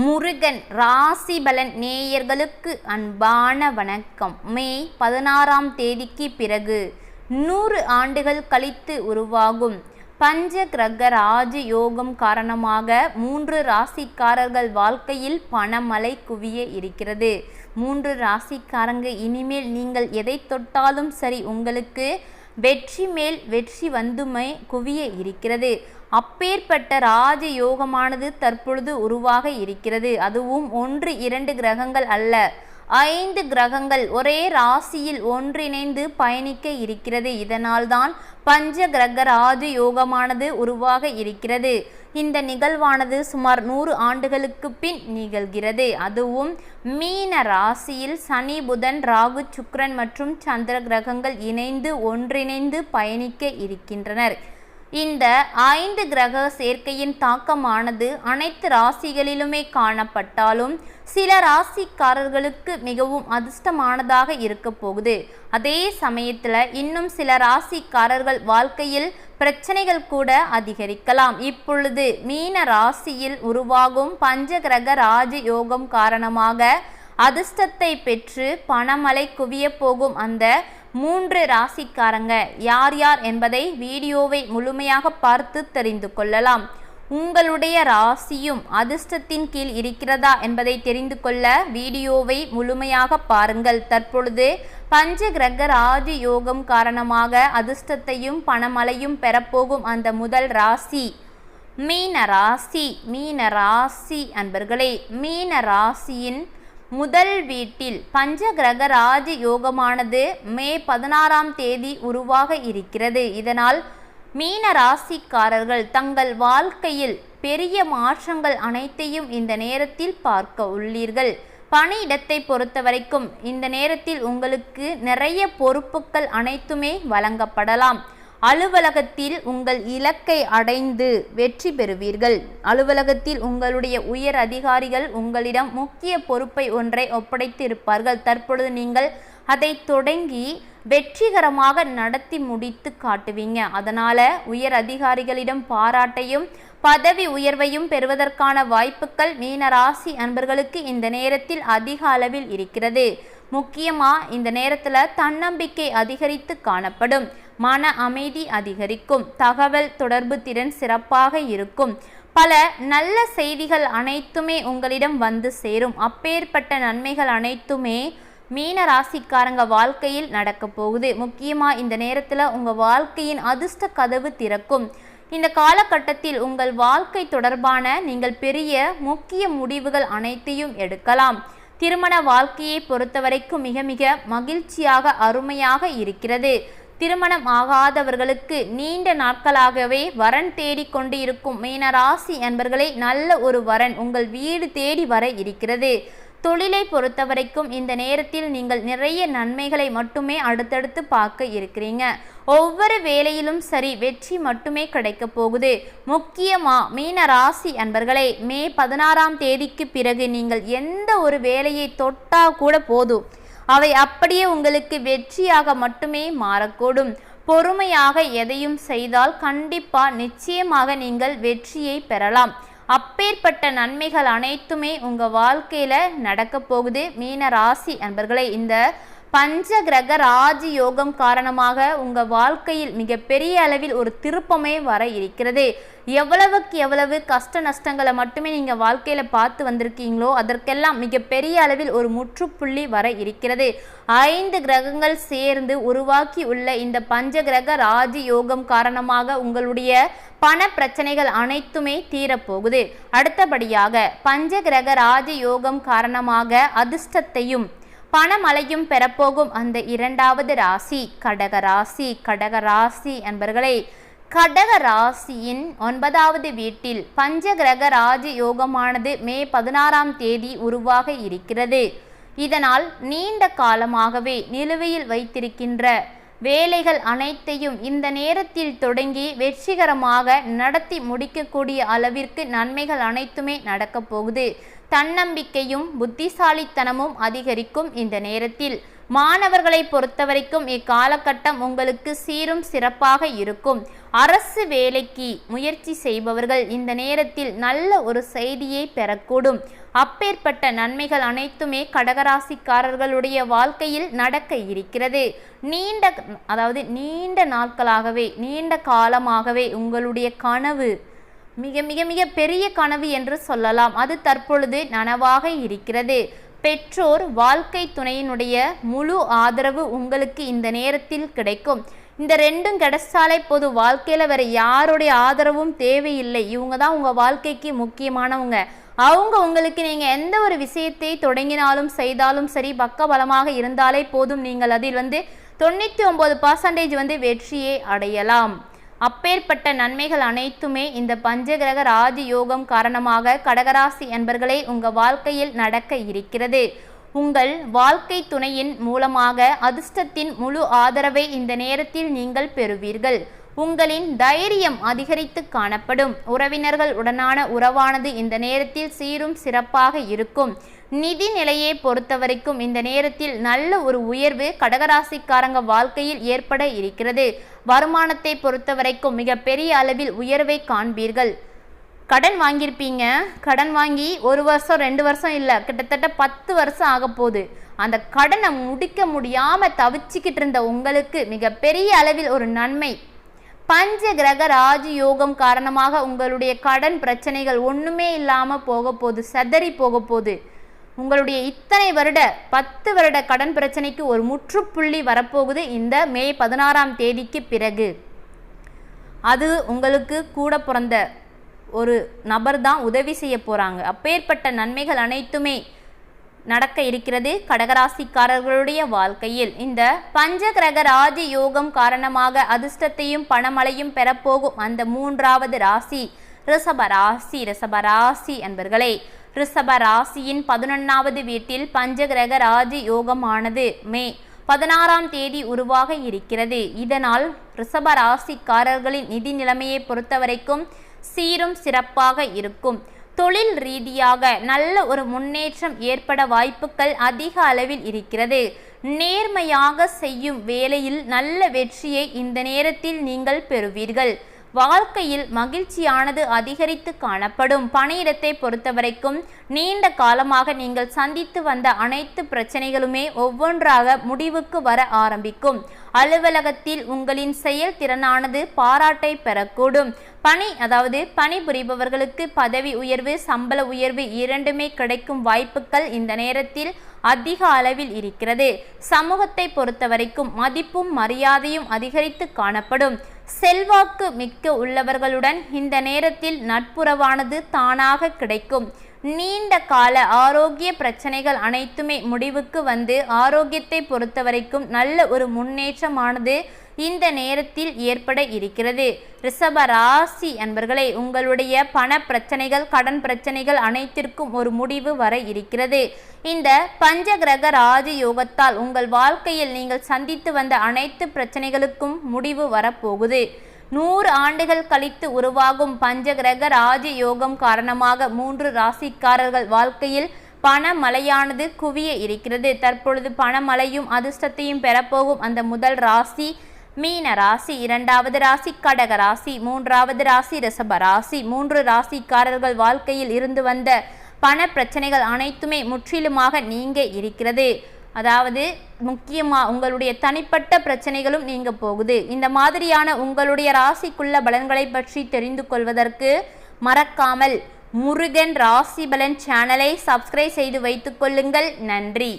முருகன் ராசி பலன் நேயர்களுக்கு அன்பான வணக்கம். மே பதினாறாம் தேதிக்கு பிறகு நூறு ஆண்டுகள் கழித்து உருவாகும் பஞ்ச கிரக ராஜ யோகம் காரணமாக மூன்று ராசிக்காரர்கள் வாழ்க்கையில் பணமலை குவிய இருக்கிறது. மூன்று ராசிக்காரங்க இனிமேல் நீங்கள் எதை தொட்டாலும் சரி உங்களுக்கு வெற்றி மேல் வெற்றி வந்துமை குவிய இருக்கிறது. அப்பேற்பட்ட ராஜ யோகமானது தற்பொழுது உருவாக இருக்கிறது. அதுவும் ஒன்று இரண்டு கிரகங்கள் அல்ல. ஐந்து கிரகங்கள் ஒரே ராசியில் ஒன்றிணைந்து பயணிக்க இருக்கிறது. இதனால்தான் பஞ்ச கிரக ராஜ யோகமானது உருவாக இருக்கிறது. இந்த நிகழ்வானது சுமார் நூறு ஆண்டுகளுக்கு பின் நிகழ்கிறது. அதுவும் மீன ராசியில் சனி புதன் ராகு சுக்ரன் மற்றும் சந்திர கிரகங்கள் இணைந்து ஒன்றிணைந்து பயணிக்க இருக்கின்றனர். இந்த ஐந்து கிரக சேர்க்கையின் தாக்கமானது அனைத்து ராசிகளிலுமே காணப்பட்டாலும் சில ராசிக்காரர்களுக்கு மிகவும் அதிர்ஷ்டமானதாக இருக்க போகுது. அதே சமயத்தில் இன்னும் சில ராசிக்காரர்கள் வாழ்க்கையில் பிரச்சனைகள் கூட அதிகரிக்கலாம். இப்பொழுது மீன ராசியில் உருவாகும் பஞ்சகிரக ராஜ யோகம் காரணமாக அதிர்ஷ்டத்தை பெற்று பணமழை குவிய போகும் அந்த மூன்று ராசிக்காரங்க யார் யார் என்பதை வீடியோவை முழுமையாக பார்த்து தெரிந்து கொள்ளலாம். உங்களுடைய ராசியும் அதிர்ஷ்டத்தின் கீழ் இருக்கிறதா என்பதை தெரிந்து கொள்ள வீடியோவை முழுமையாக பாருங்கள். தற்பொழுது பஞ்ச கிரக ராஜ யோகம் காரணமாக அதிர்ஷ்டத்தையும் பணமலையும் பெறப்போகும் அந்த முதல் ராசி மீன ராசி மீன ராசி அன்பர்களே மீன ராசியின் முதல் வீட்டில் பஞ்சகிரக ராஜ யோகமானது மே பதினாறாம் தேதி உருவாக இருக்கிறது. இதனால் மீன ராசிக்காரர்கள் தங்கள் வாழ்க்கையில் பெரிய மாற்றங்கள் அனைத்தையும் இந்த நேரத்தில் பார்க்க உள்ளீர்கள். பணியிடத்தை பொறுத்த வரைக்கும் இந்த நேரத்தில் உங்களுக்கு நிறைய பொறுப்புகள் அனைத்துமே வழங்கப்படலாம். அலுவலகத்தில் உங்கள் இலக்கை அடைந்து வெற்றி பெறுவீர்கள். அலுவலகத்தில் உங்களுடைய உயர் அதிகாரிகள் உங்களிடம் முக்கிய பொறுப்பை ஒன்றை ஒப்படைத்து இருப்பார்கள் தற்பொழுது நீங்கள் அதை தொடங்கி வெற்றிகரமாக நடத்தி முடித்து காட்டுவீங்க. அதனால உயர் அதிகாரிகளிடம் பாராட்டையும் பதவி உயர்வையும் பெறுவதற்கான வாய்ப்புகள் மீனராசி அன்பர்களுக்கு இந்த நேரத்தில் அதிக அளவில் இருக்கிறது. முக்கியமாக இந்த நேரத்தில் தன்னம்பிக்கை அதிகரித்து காணப்படும். மன அமைதி அதிகரிக்கும். தகவல் தொடர்பு திறன் சிறப்பாக இருக்கும். பல நல்ல செய்திகள் அனைத்துமே உங்களிடம் வந்து சேரும். அப்பேற்பட்ட நன்மைகள் அனைத்துமே மீன ராசிக்காரங்க வாழ்க்கையில் நடக்க போகுது. முக்கியமாக இந்த நேரத்தில் உங்கள் வாழ்க்கையின் அதிர்ஷ்ட கதவு திறக்கும். இந்த காலகட்டத்தில் உங்கள் வாழ்க்கை தொடர்பான நீங்கள் பெரிய முக்கிய முடிவுகள் அனைத்தையும் எடுக்கலாம். திருமண வாழ்க்கையை பொறுத்தவரைக்கும் மிக மிக மகிழ்ச்சியாக அருமையாக இருக்கிறது. திருமணம் ஆகாதவர்களுக்கு நீண்ட நாட்களாகவே வரன் தேடி கொண்டு இருக்கும் மீனராசி என்பர்களை நல்ல ஒரு வரன் உங்கள் வீடு தேடி வர இருக்கிறது. தொழிலை பொறுத்தவரைக்கும் இந்த நேரத்தில் நீங்கள் நிறைய நன்மைகளை மட்டுமே அடுத்தடுத்து பார்க்க இருக்கிறீங்க. ஒவ்வொரு வேலையிலும் சரி வெற்றி மட்டுமே கிடைக்க போகுது. முக்கியமா மீன ராசி அன்பர்களே மே பதினாறாம் தேதிக்கு பிறகு நீங்கள் எந்த ஒரு வேலையை தொட்டா கூட போதும். அவை அப்படியே உங்களுக்கு வெற்றியாக மட்டுமே மாறக்கூடும். பொறுமையாக எதையும் செய்தால் கண்டிப்பா நிச்சயமாக நீங்கள் வெற்றியை பெறலாம். அப்பேற்பட்ட நன்மைகள் அனைத்துமே உங்க வாழ்க்கையில நடக்க போகுது. மீன ராசி அன்பர்களே இந்த பஞ்ச கிரக ராஜ யோகம் காரணமாக உங்க வாழ்க்கையில் மிகப்பெரிய அளவில் ஒரு திருப்பமே வர இருக்கிறது. எவ்வளவுக்கு எவ்வளவு கஷ்ட நஷ்டங்களை மட்டுமே நீங்க வாழ்க்கையில பார்த்து வந்திருக்கீங்களோ அதற்கெல்லாம் மிகப்பெரிய அளவில் ஒரு முற்றுப்புள்ளி வர இருக்கிறது. ஐந்து கிரகங்கள் சேர்ந்து உருவாக்கி உள்ள இந்த பஞ்ச கிரக ராஜ யோகம் காரணமாக உங்களுடைய பண பிரச்சனைகள் அனைத்துமே தீரப்போகுது. அடுத்தபடியாக பஞ்ச கிரக ராஜ யோகம் காரணமாக அதிர்ஷ்டத்தையும் பணமழையும் பெறப்போகும் அந்த இரண்டாவது ராசி. கடக ராசி கடக ராசி அன்பர்களே கடக ராசியின் ஒன்பதாவது வீட்டில் பஞ்சகிரக ராஜ யோகமானது மே பதினாறாம் தேதி உருவாக இருக்கிறது. இதனால் நீண்ட காலமாகவே நிலுவையில் வைத்திருக்கின்ற வேலைகள் அனைத்தையும் இந்த நேரத்தில் தொடங்கி வெற்றிகரமாக நடத்தி முடிக்கக்கூடிய அளவிற்கு நன்மைகள் அனைத்துமே நடக்கப் போகுது. தன்னம்பிக்கையும் புத்திசாலித்தனமும் அதிகரிக்கும் இந்த நேரத்தில். மாணவர்களை பொறுத்தவரைக்கும் இக்காலகட்டம் உங்களுக்கு சீரும் சிறப்பாக இருக்கும். அரசு வேலைக்கு முயற்சி செய்பவர்கள் இந்த நேரத்தில் நல்ல ஒரு செய்தியை பெறக்கூடும். அப்பேற்பட்ட நன்மைகள் அனைத்துமே கடகராசிக்காரர்களுடைய வாழ்க்கையில் நடக்க இருக்கிறது. நீண்ட அதாவது நீண்ட நாட்களாகவே நீண்ட காலமாகவே உங்களுடைய கனவு மிக மிக மிக பெரிய கனவு என்று சொல்லலாம். அது தற்பொழுது நனவாக இருக்கிறது. பெற்றோர் வாழ்க்கை துணையினுடைய முழு ஆதரவு உங்களுக்கு இந்த நேரத்தில் கிடைக்கும். இந்த ரெண்டும் கிடைச்சாலே பொது வாழ்க்கையில் வேற யாருடைய ஆதரவும் தேவையில்லை. இவங்க தான் உங்கள் வாழ்க்கைக்கு முக்கியமானவங்க. அவங்க உங்களுக்கு நீங்கள் எந்த ஒரு விஷயத்தை தொடங்கினாலும் செய்தாலும் சரி பக்கபலமாக இருந்தாலே போதும். நீங்கள் அதில் வந்து தொண்ணூற்றி ஒம்பது பர்சன்டேஜ் வந்து வெற்றியை அடையலாம். அப்பேற்பட்ட நன்மைகள் அனைத்துமே இந்த பஞ்சகிரக ராஜ யோகம் காரணமாக கடகராசி என்பர்களே உங்கள் வாழ்க்கையில் நடக்க இருக்கிறது. உங்கள் வாழ்க்கை துணையின் மூலமாக அதிர்ஷ்டத்தின் முழு ஆதரவை இந்த நேரத்தில் நீங்கள் பெறுவீர்கள். உங்களின் தைரியம் அதிகரித்து காணப்படும். உறவினர்கள் உடனான உறவானது இந்த நேரத்தில் சீரும் சிறப்பாக இருக்கும். நிதி நிலையை பொறுத்தவரைக்கும் இந்த நேரத்தில் நல்ல ஒரு உயர்வு கடகராசிக்காரங்க வாழ்க்கையில் ஏற்பட இருக்கிறது. வருமானத்தை பொறுத்தவரைக்கும் மிகப்பெரிய அளவில் உயர்வை காண்பீர்கள். கடன் வாங்கியிருப்பீங்க. கடன் வாங்கி ஒரு வருஷம் ரெண்டு வருஷம் இல்லை கிட்டத்தட்ட பத்து வருஷம் ஆக போகுது. அந்த கடனை முடிக்க முடியாமல் தவிச்சிக்கிட்டு இருந்த உங்களுக்கு மிகப்பெரிய அளவில் ஒரு நன்மை பஞ்ச கிரக ராஜயோகம் காரணமாக உங்களுடைய கடன் பிரச்சனைகள் ஒன்றுமே இல்லாமல் போக போகுது செதறி போக போகுது உங்களுடைய இத்தனை வருட பத்து வருட கடன் பிரச்சனைக்கு ஒரு முற்றுப்புள்ளி வரப்போகுது இந்த மே பதினாறாம் தேதிக்கு பிறகு. அது உங்களுக்கு கூட பிறந்த ஒரு நபர் தான் உதவி செய்ய போகிறாங்க அப்பேற்பட்ட நன்மைகள் அனைத்துமே நடக்க இருக்கிறது கடகராசிக்காரர்களுடைய வாழ்க்கையில். இந்த பஞ்சகிரக ராஜ யோகம் காரணமாக அதிர்ஷ்டத்தையும் பணமழையும் பெறப்போகும் அந்த மூன்றாவது ராசி ரிஷபராசி ராசி என்பர்களே ராசி ராசியின் பதினொன்றாவது வீட்டில் பஞ்சகிரக ராஜ யோகமானது மே பதினாறாம் தேதி உருவாக இருக்கிறது. இதனால் ரிஷபராசிக்காரர்களின் நிதி நிலைமையை பொறுத்தவரைக்கும் சீரும் சிறப்பாக இருக்கும். தொழில் ரீதியாக நல்ல ஒரு முன்னேற்றம் ஏற்பட வாய்ப்புகள் அதிக அளவில் இருக்கிறது. நேர்மையாக செய்யும் வேலையில் நல்ல வெற்றியை இந்த நேரத்தில் நீங்கள் பெறுவீர்கள். வாழ்க்கையில் மகிழ்ச்சியானது அதிகரித்து காணப்படும். பணியிடத்தை பொறுத்தவரைக்கும் நீண்ட காலமாக நீங்கள் சந்தித்து வந்த அனைத்து பிரச்சனைகளுமே ஒவ்வொன்றாக முடிவுக்கு வர ஆரம்பிக்கும். அலுவலகத்தில் உங்களின் செயல்திறனானது பாராட்டை பெறக்கூடும். பணி அதாவது பணிபுரிபவர்களுக்கு பதவி உயர்வு சம்பள உயர்வு இரண்டுமே கிடைக்கும் வாய்ப்புகள் இந்த நேரத்தில் அதிக அளவில் இருக்கிறது. சமூகத்தை பொறுத்தவரைக்கும் மதிப்பும் மரியாதையும் அதிகரித்து காணப்படும். செல்வாக்கு மிக்க உள்ளவர்களுடன் இந்த நேரத்தில் நட்புறவானது தானாக கிடைக்கும். நீண்ட கால ஆரோக்கிய பிரச்சனைகள் அனைத்துமே முடிவுக்கு வந்து ஆரோக்கியத்தை பொறுத்தவரைக்கும் நல்ல ஒரு முன்னேற்றமானது இந்த நேரத்தில் ஏற்பட இருக்கிறது. ரிஷப ராசி அன்பர்களே உங்களுடைய பண பிரச்சனைகள் கடன் பிரச்சனைகள் அனைத்திற்கும் ஒரு முடிவு வர இருக்கிறது. இந்த பஞ்சகிரக ராஜயோகத்தால் உங்கள் வாழ்க்கையில் நீங்கள் சந்தித்து வந்த அனைத்து பிரச்சனைகளுக்கும் முடிவு வரப்போகுது. நூறு ஆண்டுகள் கழித்து உருவாகும் பஞ்சகிரக ராஜயோகம் காரணமாக மூன்று ராசிக்காரர்கள் வாழ்க்கையில் பணமழையானது குவிய இருக்கிறது. தற்பொழுது பணமழையும் அதிர்ஷ்டத்தையும் பெறப்போகும் அந்த முதல் ராசி மீன ராசி இரண்டாவது ராசி கடக ராசி மூன்றாவது ராசி ரிஷப ராசி. மூன்று ராசிக்காரர்கள் வாழ்க்கையில் இருந்து வந்த பண பிரச்சனைகள் அனைத்துமே முற்றிலுமாக நீங்க இருக்கிறது. அதாவது முக்கியமாக உங்களுடைய தனிப்பட்ட பிரச்சனைகளும் நீங்க போகுது. இந்த மாதிரியான உங்களுடைய ராசிக்குள்ள பலன்களை பற்றி தெரிந்து கொள்வதற்கு மறக்காமல் முருகன் ராசி பலன் சேனலை சப்ஸ்கிரைப் செய்து வைத்துக்கொள்ளுங்கள் நன்றி.